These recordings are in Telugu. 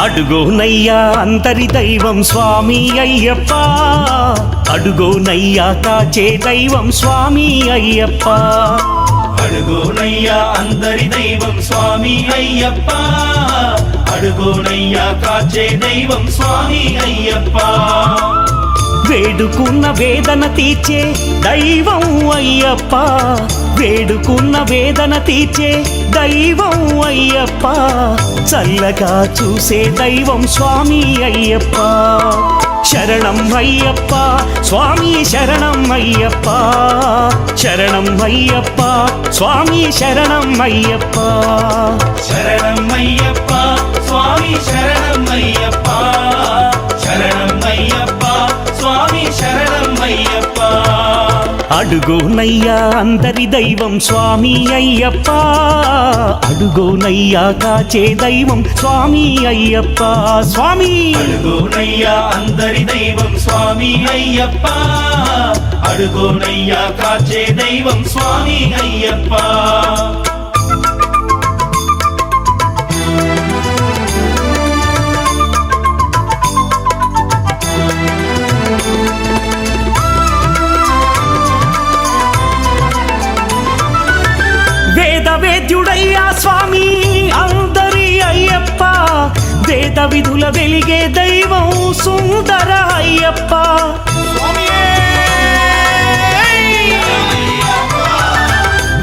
అడుగోనయ్యా అంతరి దైవం స్వామి అయ్యప్ప. అడుగోనయ్యా కాచే దైవం స్వామి అయ్యప్ప. అడుగోనయ్యా అందరి దైవం స్వామి అయ్యప్ప. అడుగోనయ్యా కాచే దైవం స్వామి అయ్యప్ప. వేడుకున్న వేదన తీర్చే దైవం అయ్యప్ప. వేడుకున్న వేదన తీర్చే దైవం అయ్యప్ప. చల్లగా చూసే దైవం స్వామి అయ్యప్ప. శరణం అయ్యప్ప స్వామి శరణం అయ్యప్ప. శరణం అయ్యప్ప స్వామి శరణం అయ్యప్ప. శరణం అయ్యప్ప స్వామి శరణం అయ్యప్ప. శరణం అయ్యప్ప స్వామి శరణం అయ్యప్ప. అడుగోనయ్యా అందరి దైవం స్వామి అయ్యప్ప అడుగోనయ్యా కాచే దైవం స్వామి అయ్యప్ప స్వామి అడుగోనయ్యా అందరి దైవం స్వామి అయ్యప్ప అడుగోనయ్యా కాచే దైవం స్వామి అయ్యప్ప స్వామి అందరి అయ్యప్ప వేద విధుల వెలిగే దైవం సుందర అయ్యప్ప.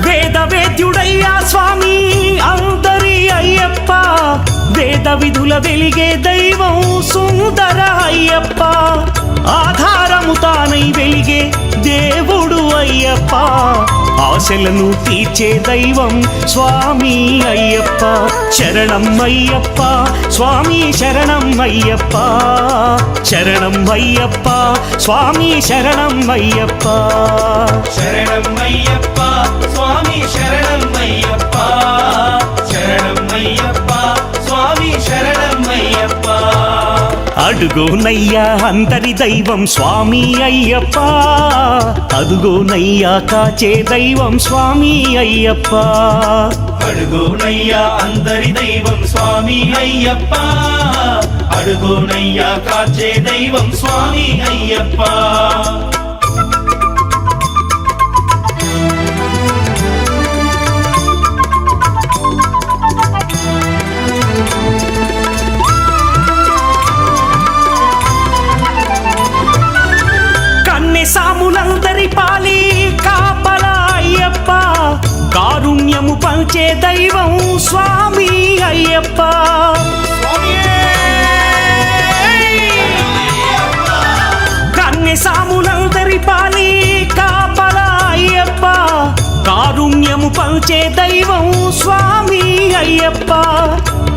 వేద వేద్యుడయ్యా స్వామి అందరి అయ్యప్ప వేద విధుల వెలిగే దైవం సుందర అయ్యప్ప. ఆధారము తానై వెలిగే దేవుడు అయ్యప్ప. ఆశలను తీర్చే దైవం స్వామి అయ్యప్ప శరణం అయ్యప్ప స్వామి శరణం అయ్యప్ప శరణం అయ్యప్ప స్వామి శరణం అయ్యప్ప శరణం అయ్యప్ప స్వామి శరణం అడుగోనయ్యా అందరి దైవం స్వామి అయ్యప్ప. అదుగోనయ్యా కాచే దైవం స్వామి అయ్యప్ప. అడుగోనయ్యా అందరి దైవం స్వామి అయ్యప్ప. అడుగోనయ్యా కాచే దైవం స్వామి అయ్యప్ప. sua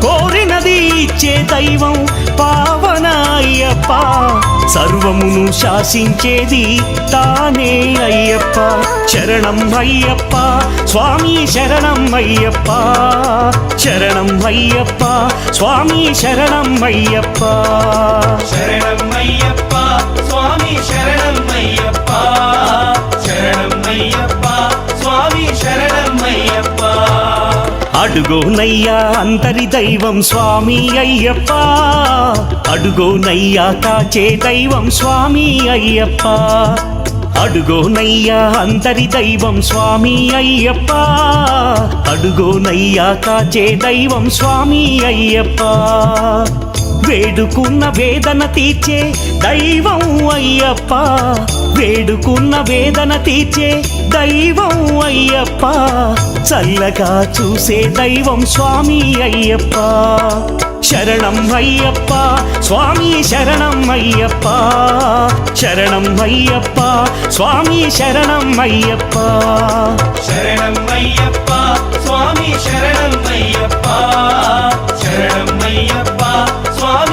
కోరినది ఇచ్చే దైవం పావన అయ్యప్ప సర్వమును శాసించేది తానే అయ్యప్ప శరణం అయ్యప్ప స్వామి శరణం అయ్యప్ప శరణం అయ్యప్ప స్వామి శరణం అయ్యప్ప శరణం అయ్యప్ప స్వామి శరణం అయ్యప్ప శరణం అయ్యప్ప స్వామి శరణం అయ్యప్ప అడుగోనయ్యా అంతరి దైవం స్వామి అయ్యప్ప. అడుగోనయ్యా కాచే దైవం స్వామి అయ్యప్ప. అడుగోనయ్యా అంతరి దైవం స్వామి అయ్యప్ప. అడుగోనయ్యా కాచే దైవం స్వామి అయ్యప్ప. వేడుకున్న వేదన తీర్చే దైవం అయ్యప్ప. వేడుకున్న వేదన తీర్చే దైవం అయ్యప్ప. చల్లగా చూసే దైవం స్వామి అయ్యప్ప. శరణం అయ్యప్ప స్వామి శరణం అయ్యప్ప. శరణం అయ్యప్ప స్వామి శరణం అయ్యప్ప. శరణం అయ్యప్ప స్వామి శరణం అయ్యప్ప. శరణం అయ్యప్ప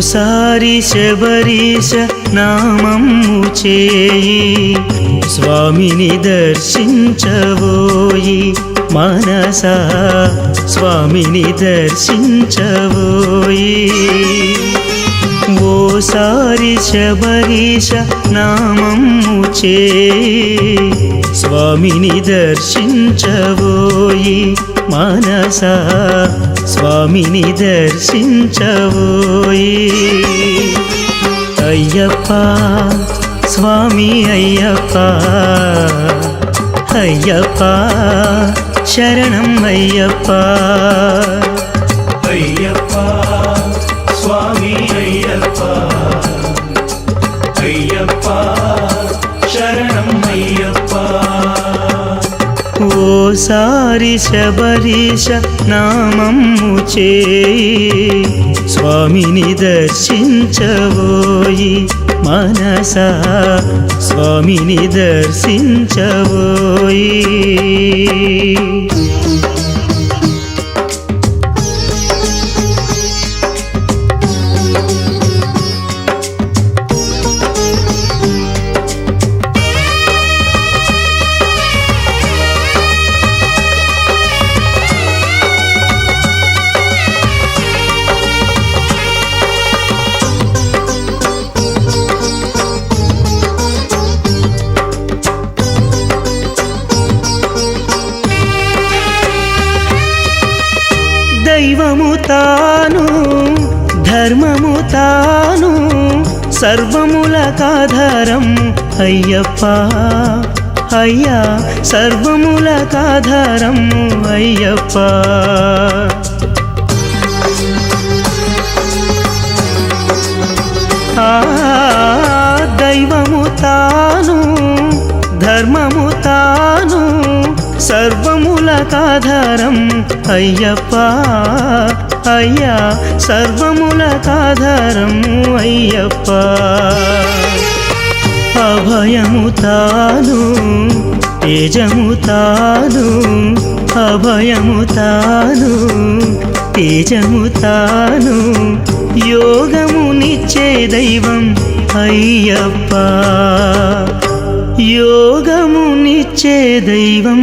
ఓసారి శబరీశ నామము చేయి. స్వామిని దర్శించబోయి మనసా స్వామిని దర్శించబోయి. ఓసారి శబరీశ నామము చేయి. స్వామిని దర్శించబోయి మనసా స్వామిని దర్శించబోయి అయ్యప్ప స్వామి అయ్యప్ప అయ్యప్ప శరణం అయ్యప్ప అయ్యప్ప స్వామి అయ్యప్ప అయ్యప్ప ఓసారి శబరీశ నామము చేయి స్వామిని దర్శించబోయి మనసా స్వామిని దర్శించబోయి దైవము తాను ధర్మము తాను సర్వములకాధారం అయ్యప్ప అయ్యా సర్వములకాధారం అయ్యప్ప. దైవము తాను ధర్మము తాను సర్వములకాధారం అయ్యప్ప అయ్యా సర్వములకాధారం అయ్యప్ప. అభయము తాను తేజము తాను అభయము తాను తేజము తాను యోగము నిచ్చే దైవం అయ్యప్ప. యోగము నిచ్చే దైవం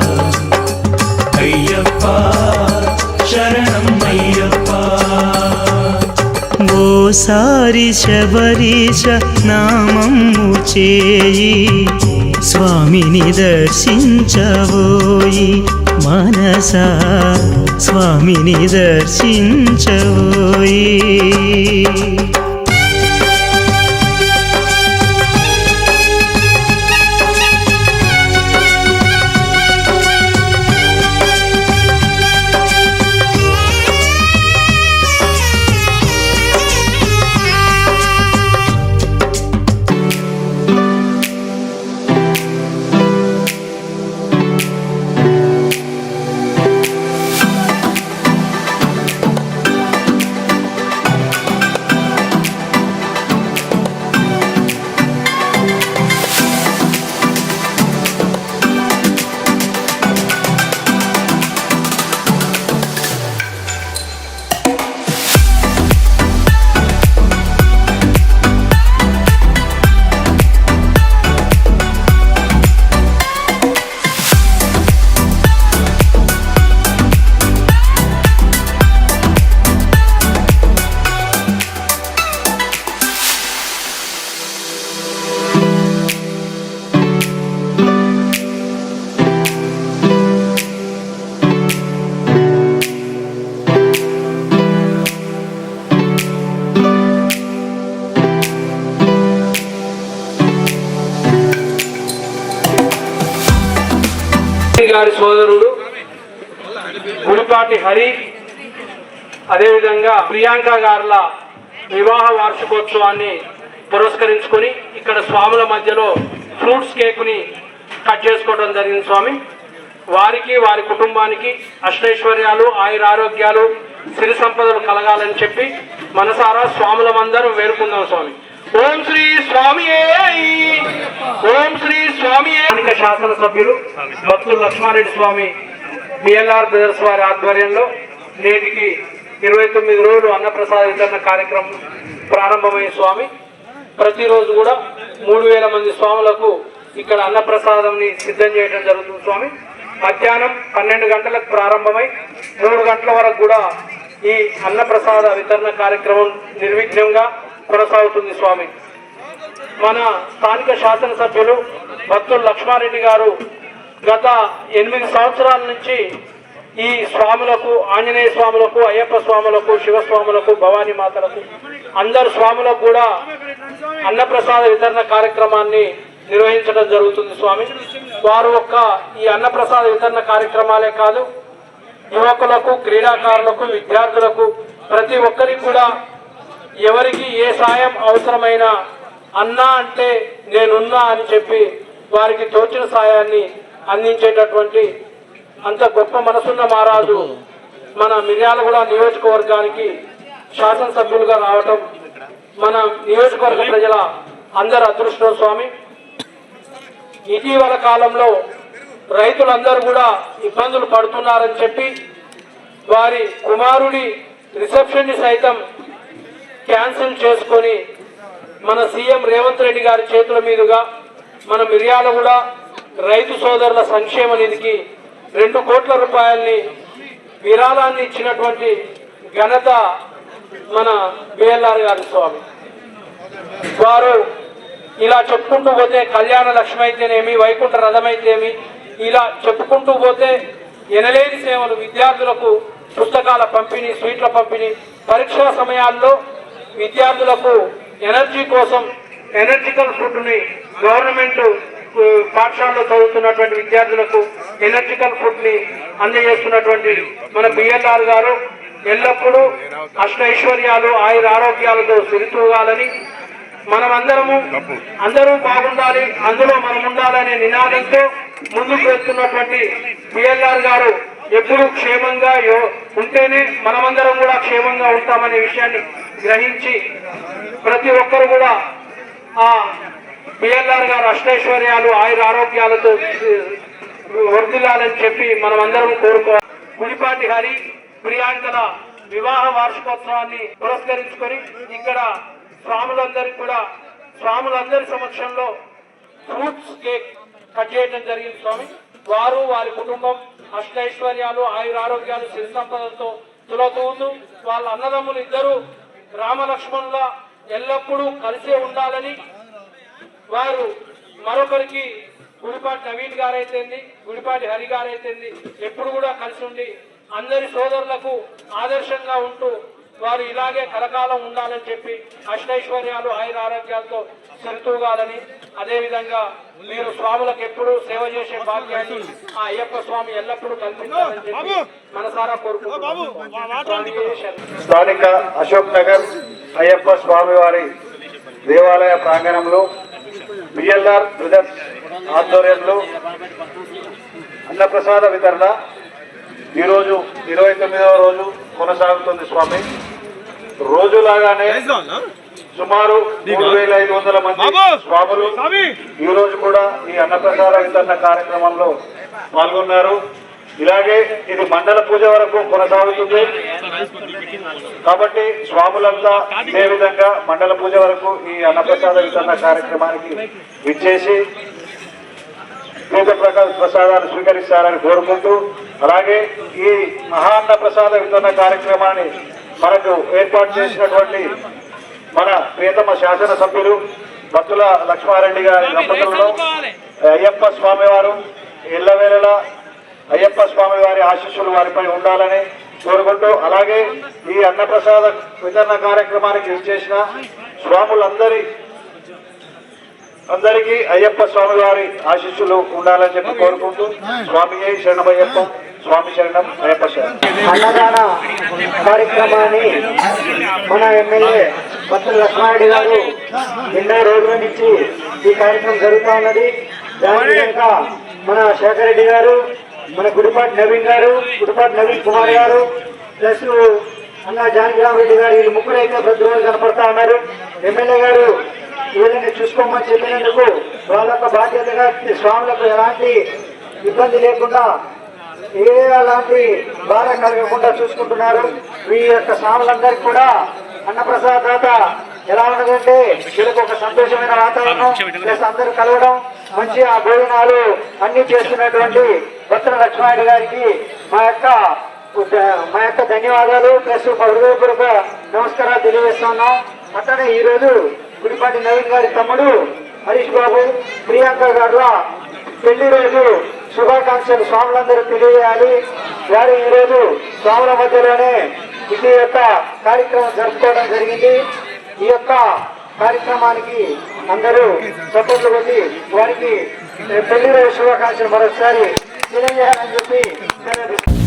ఓసారి శబరీశ నామము చేయి స్వామిని దర్శించబోయి మనసా స్వామిని దర్శించబోయి. అదేవిధంగా ప్రియాంక గారుల వివాహ వార్షికోత్సవాన్ని పురస్కరించుకొని ఇక్కడ స్వాముల మధ్యలో ఫ్రూట్స్ కేక్ని కట్ చేసుకోవడం జరిగింది స్వామి. వారికి వారి కుటుంబానికి అష్టైశ్వర్యాలు ఆయుర ఆరోగ్యాలు సిరి సంపదలు కలగాలని చెప్పి మనసారా స్వాములమందరం వేడుకుందాం స్వామి. ఓం శ్రీ స్వామి ఓం శ్రీ స్వామి స్థానిక శాసనసభ్యులు భక్తులు లక్ష్మారెడ్డి స్వామి బిఎల్ఆర్ బ్రదర్స్ వారి ఆధ్వర్యంలో నేటికి ఇరవై తొమ్మిది రోజులు అన్నప్రసాద వితరణ కార్యక్రమం ప్రారంభమై స్వామి. ప్రతిరోజు కూడా మూడు వేల మంది స్వాములకు ఇక్కడ అన్నప్రసాదంని సిద్ధం చేయడం జరుగుతుంది స్వామి. మధ్యాహ్నం పన్నెండు గంటలకు ప్రారంభమై మూడు గంటల వరకు కూడా ఈ అన్నప్రసాద వితరణ కార్యక్రమం నిర్విఘ్నంగా కొనసాగుతుంది స్వామి. మన స్థానిక శాసనసభ్యులు భక్తులు లక్ష్మారెడ్డి గారు గత ఎనిమిది సంవత్సరాల నుంచి ఈ స్వాములకు ఆంజనేయ స్వాములకు అయ్యప్ప స్వాములకు శివస్వాములకు భవానీ మాతలకు అందరు స్వాములకు కూడా అన్నప్రసాద వితరణ కార్యక్రమాన్ని నిర్వహించడం జరుగుతుంది స్వామి. వారు ఒక్క ఈ అన్నప్రసాద వితరణ కార్యక్రమాలే కాదు యువకులకు క్రీడాకారులకు విద్యార్థులకు ప్రతి ఒక్కరికి కూడా ఎవరికి ఏ సాయం అవసరమైన అన్నా అంటే నేనున్నా అని చెప్పి వారికి తోచిన సాయాన్ని అందించేటటువంటి అంత గొప్ప మనసున్న మహారాజు మన మిర్యాలగూడ నియోజకవర్గానికి శాసనసభ్యులుగా రావటం మన నియోజకవర్గ ప్రజల అందరి అదృష్టం స్వామి. ఇటీవల కాలంలో రైతులందరూ కూడా ఇబ్బందులు పడుతున్నారని చెప్పి వారి కుమారుడి రిసెప్షన్ని సైతం క్యాన్సిల్ చేసుకొని మన సీఎం రేవంత్ రెడ్డి గారి చేతుల మీదుగా మన మిర్యాలగూడ రైతు సోదరుల సంక్షేమ నిధికి రెండు కోట్ల రూపాయల్ని విరాళాన్ని ఇచ్చినటువంటి ఘనత మన బిఎల్ఆర్ గారి స్వామి. వారు ఇలా చెప్పుకుంటూ పోతే కళ్యాణ లక్ష్మి అయితేనేమి వైకుంఠ రథం అయితేమి ఇలా చెప్పుకుంటూ పోతే ఎనలేని సేవలు విద్యార్థులకు పుస్తకాల పంపిణీ స్వీట్ల పంపిణీ పరీక్షల సమయాల్లో విద్యార్థులకు ఎనర్జీ కోసం ఎనర్జికల్ ఫుడ్ని గవర్నమెంట్ పాఠశాలలో చదువుతున్నటువంటి విద్యార్థులకు ఎలక్ట్రికల్ ఫుడ్ని అందజేస్తున్నటువంటి మన బిఎల్ఆర్ గారు ఎల్లప్పుడూ అష్టైశ్వర్యాలు ఆయుర ఆరోగ్యాలతో సిరితూగాలని మనమందరము అందరూ బాగుండాలి అందులో మనం ఉండాలనే నినాదంతో ముందుకు వెళ్తున్నటువంటి బిఎల్ఆర్ గారు ఎప్పుడు క్షేమంగా యో- ఉంటేనే మనమందరం కూడా క్షేమంగా ఉంటామనే విషయాన్ని గ్రహించి ప్రతి ఒక్కరు కూడా ఆ బిఎల్ఆర్ గారు అష్టైశ్వర్యాలు ఆయుర ఆరోగ్యాలతో వర్ధిల్లాలని చెప్పి మనం అందరం కోరుకోవాలి. గుడిపాటి హరి ప్రియాంకల వివాహ వార్షికోత్సవాన్ని పురస్కరించుకొని ఇక్కడ స్వాములందరికీ కూడా స్వాములందరి సమక్షంలో ఫ్రూట్స్ కేక్ కట్ చేయడం జరిగింది స్వామి. వారు వారి కుటుంబం అష్టైశ్వర్యాలు ఆయుర ఆరోగ్యాలు సిరి సంపదలతో తులతూతూ వాళ్ళ అన్నదమ్ములు ఇద్దరు రామలక్ష్మణుల ఎల్లప్పుడూ కలిసే ఉండాలని వారు మరొకరికి గుడిపాటి నవీన్ గారైతేంది గుడిపాటి హరి గారైతేంది ఎప్పుడు కూడా కలిసి ఉండి అందరి సోదరులకు ఆదర్శంగా ఉంటూ వారు ఇలాగే కలకాలం ఉండాలని చెప్పి అష్టైశ్వర్యాలు ఆయుర ఆరోగ్యాలతో సరితూగాలని అదేవిధంగా మీరు స్వాములకు ఎప్పుడు సేవ చేసే భాగ్యాన్ని ఆ అయ్యప్ప స్వామి ఎల్లప్పుడూ కల్పించాలని చెప్పి మనసారా శరణం. స్థానిక అశోక్ నగర్ అయ్యప్ప స్వామివారి దేవాలయ ప్రాంగణంలో బిఎల్ఆర్ బ్రదర్స్ ఆధ్వర్యంలో అన్నప్రసాద వితరణ. ఈరోజు ఇరవై తొమ్మిదవ రోజు కొనసాగుతుంది స్వామి. రోజులాగానే సుమారు మూడు వేల ఐదు వందల మంది స్వాములు ఈ రోజు కూడా ఈ అన్నప్రసాద వితరణ కార్యక్రమంలో పాల్గొన్నారు. ఇలాగే ఇది మండల పూజ వరకు కొనసాగుతుంది. కాబట్టి స్వాములంతా ఇదే విధంగా మండల పూజ వరకు ఈ అన్నప్రసాద వితరణ కార్యక్రమానికి విచ్చేసి తీర్థ ప్రసాద ప్రసాదాన్ని స్వీకరిస్తారని కోరుకుంటూ అలాగే ఈ మహాన్న ప్రసాద వితరణ కార్యక్రమాన్ని మనకు ఏర్పాటు చేసినటువంటి మన ప్రియతమ శాసనసభ్యులు భక్తుల లక్ష్మారెడ్డి గారి దంపతులను అయ్యప్ప స్వామివారు ఎల్లవేళలా అయ్యప్ప స్వామి వారి ఆశీస్సులు వారిపై ఉండాలని కోరుకుంటూ అలాగే ఈ అన్నప్రసాద వితరణ కార్యక్రమానికి విచ్చేసిన స్వాములందరి అందరికీ అయ్యప్ప స్వామి వారి ఆశీస్సులు ఉండాలని చెప్పి కోరుకుంటూ స్వామి శరణమయ్యప్ప స్వామి శరణం అయ్యప్ప శరణం. అన్నదాన కార్యక్రమాన్ని మన ఎమ్మెల్యే భక్తుల లక్ష్మారెడ్డి గారు ఎన్నో రోజుల నుంచి ఈ కార్యక్రమం జరుగుతూ ఉన్నది. దాని వెనుక మన శేఖర్ రెడ్డి గారు మన గుడిపాటి నవీన్ గారు గుడిపాటి నవీన్ కుమార్ గారు ప్లస్ అన్న జానకిరామ్ రెడ్డి గారు వీళ్ళు ముగ్గురు అయితే ప్రతిరోజు కనపడతా ఉన్నారు. ఎమ్మెల్యే గారు వీళ్ళని చూసుకోమని చెప్పినందుకు వాళ్ళ బాధ్యతగా స్వాములకు ఎలాంటి ఇబ్బంది లేకుండా ఏ అలాంటి బాధ కలగకుండా చూసుకుంటున్నారు. ఈ యొక్క స్వాములందరికీ కూడా అన్నప్రసాద్ దాత ఎలా ఉన్నదంటే వీళ్ళకి ఒక సంతోషమైన వాతావరణం ప్లస్ అందరూ కలవడం మంచి ఆ భోజనాలు అన్ని చేస్తున్నటువంటి భక్తుల లక్ష్మణుడి గారికి మా యొక్క మా యొక్క ధన్యవాదాలు. ప్లస్ మా హృదయపూర్వక నమస్కారాలు తెలియజేస్తున్నాం. అతనే ఈ రోజు గుడిపాటి నవీన్ గారి తమ్ముడు హరీష్ బాబు ప్రియాంక గారుల పెళ్ళి రోజు శుభాకాంక్షలు స్వాములందరూ తెలియజేయాలి. వారు ఈ రోజు స్వాముల మధ్యలోనే ఇది యొక్క కార్యక్రమం జరుపుకోవడం జరిగింది. ఈ యొక్క కార్యక్రమానికి అందరూ సపోర్ట్లు కొట్టి వారికి పెళ్ళి రోజు శుభాకాంక్షలు இளைஞர் அங்கு